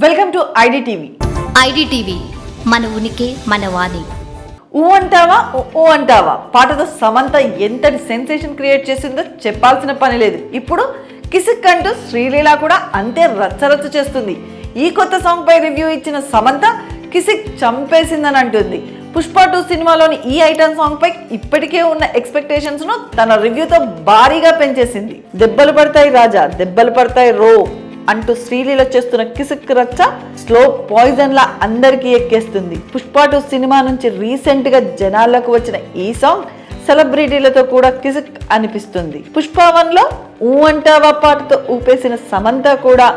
Welcome to IDTV. IDTV మన ఉనికి మన వాణి. ఊ అంటావా ఊ అంటావా? పాటతో సమంత ఎంతటి సెన్సేషన్ క్రియేట్ చేసిందో చెప్పాల్సిన పని లేదు. ఇప్పుడు కిసిక్ అంటూ శ్రీలీల కూడా అంతే రచ్చరచ్చ చేస్తుంది. ఈ కొత్త సాంగ్ పై రివ్యూ ఇచ్చిన సమంత కిసిక్ చంపేసిందని అంటుంది. పుష్ప టూ సినిమాలోని ఈ ఐటమ్ సాంగ్ పై ఇప్పటికే ఉన్న ఎక్స్పెక్టేషన్స్ను తన రివ్యూతో భారీగా పెంచేసింది. దెబ్బలు పడతాయి రాజా దెబ్బలు పడతాయి రో. అంటూ శ్రీలీల చేస్తున్న కిసిక్ రచ్చ స్లో పాయిజన్ లా అందరికీ ఎక్కేస్తుంది. పుష్ప టూ సినిమా నుంచి రీసెంట్గా జనాలకు వచ్చిన ఈ సాంగ్ సెలబ్రిటీలతో కూడా కిసిక్ అనిపిస్తుంది. పుష్ప వన్లో ఊ అంటావా పాటతో ఊపేసిన సమంత కూడా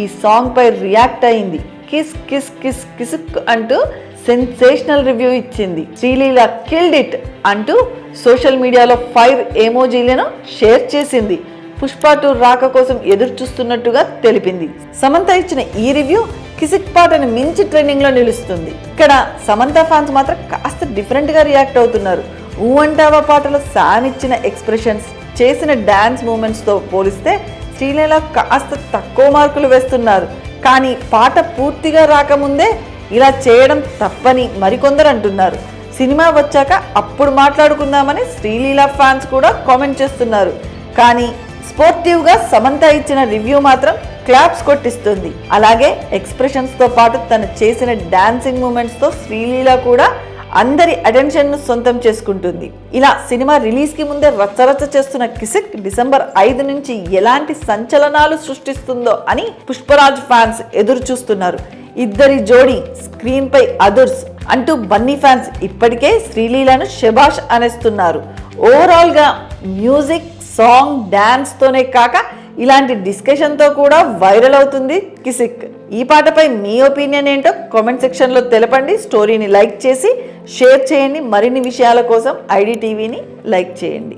ఈ సాంగ్ పై రియాక్ట్ అయింది. కిస్ కిస్ కిస్ కిసుక్ అంటూ సెన్సేషనల్ రివ్యూ ఇచ్చింది. శ్రీలీల కిల్డ్ ఇట్ అంటూ సోషల్ మీడియాలో ఫైవ్ ఎమోజీలను షేర్ చేసింది. పుష్ప టూ రాక కోసం ఎదురు చూస్తున్నట్టుగా తెలిపింది. సమంత ఇచ్చిన ఈ రివ్యూ కిసిక్ పాటను మించి ట్రెండింగ్లో నిలుస్తుంది. ఇక్కడ సమంత ఫ్యాన్స్ మాత్రం కాస్త డిఫరెంట్గా రియాక్ట్ అవుతున్నారు. ఊ అంటావా పాటలో సామ్ ఇచ్చిన ఎక్స్ప్రెషన్స్ చేసిన డాన్స్ మూమెంట్స్తో పోలిస్తే శ్రీలీల కాస్త తక్కువ మార్కులు వేస్తున్నారు. కానీ పాట పూర్తిగా రాకముందే ఇలా చేయడం తప్పని మరికొందరు అంటున్నారు. సినిమా వచ్చాక అప్పుడు మాట్లాడుకుందామని శ్రీలీల ఫ్యాన్స్ కూడా కామెంట్ చేస్తున్నారు. కానీ స్పోర్టివ్గా సమంత ఇచ్చిన రివ్యూ మాత్రం క్లాప్స్ కొట్టిస్తుంది. అలాగే ఎక్స్ప్రెషన్స్తో పాటు తను చేసిన డాన్సింగ్ మూమెంట్స్తో శ్రీలీల కూడా అందరి అటెన్షన్ను సొంతం చేసుకుంటుంది. ఇలా సినిమా రిలీజ్కి ముందే రచ్చరచ్చ చేస్తున్న కిసిక్ డిసెంబర్ ఐదు నుంచి ఎలాంటి సంచలనాలు సృష్టిస్తుందో అని పుష్పరాజ్ ఫ్యాన్స్ ఎదురు చూస్తున్నారు. ఇద్దరి జోడీ స్క్రీన్పై అదుర్స్ అంటూ బన్నీ ఫ్యాన్స్ ఇప్పటికే శ్రీలీలను శభాష్ అనేస్తున్నారు. ఓవరాల్గా మ్యూజిక్ సాంగ్ డ్యాన్స్తోనే కాక ఇలాంటి డిస్కషన్తో కూడా వైరల్ అవుతుంది. కిసిక్ ఈ పాటపై మీ ఒపీనియన్ ఏంటో కామెంట్ సెక్షన్లో తెలపండి. స్టోరీని లైక్ చేసి షేర్ చేయండి. మరిన్ని విషయాల కోసం ఐడి టీవీని లైక్ చేయండి.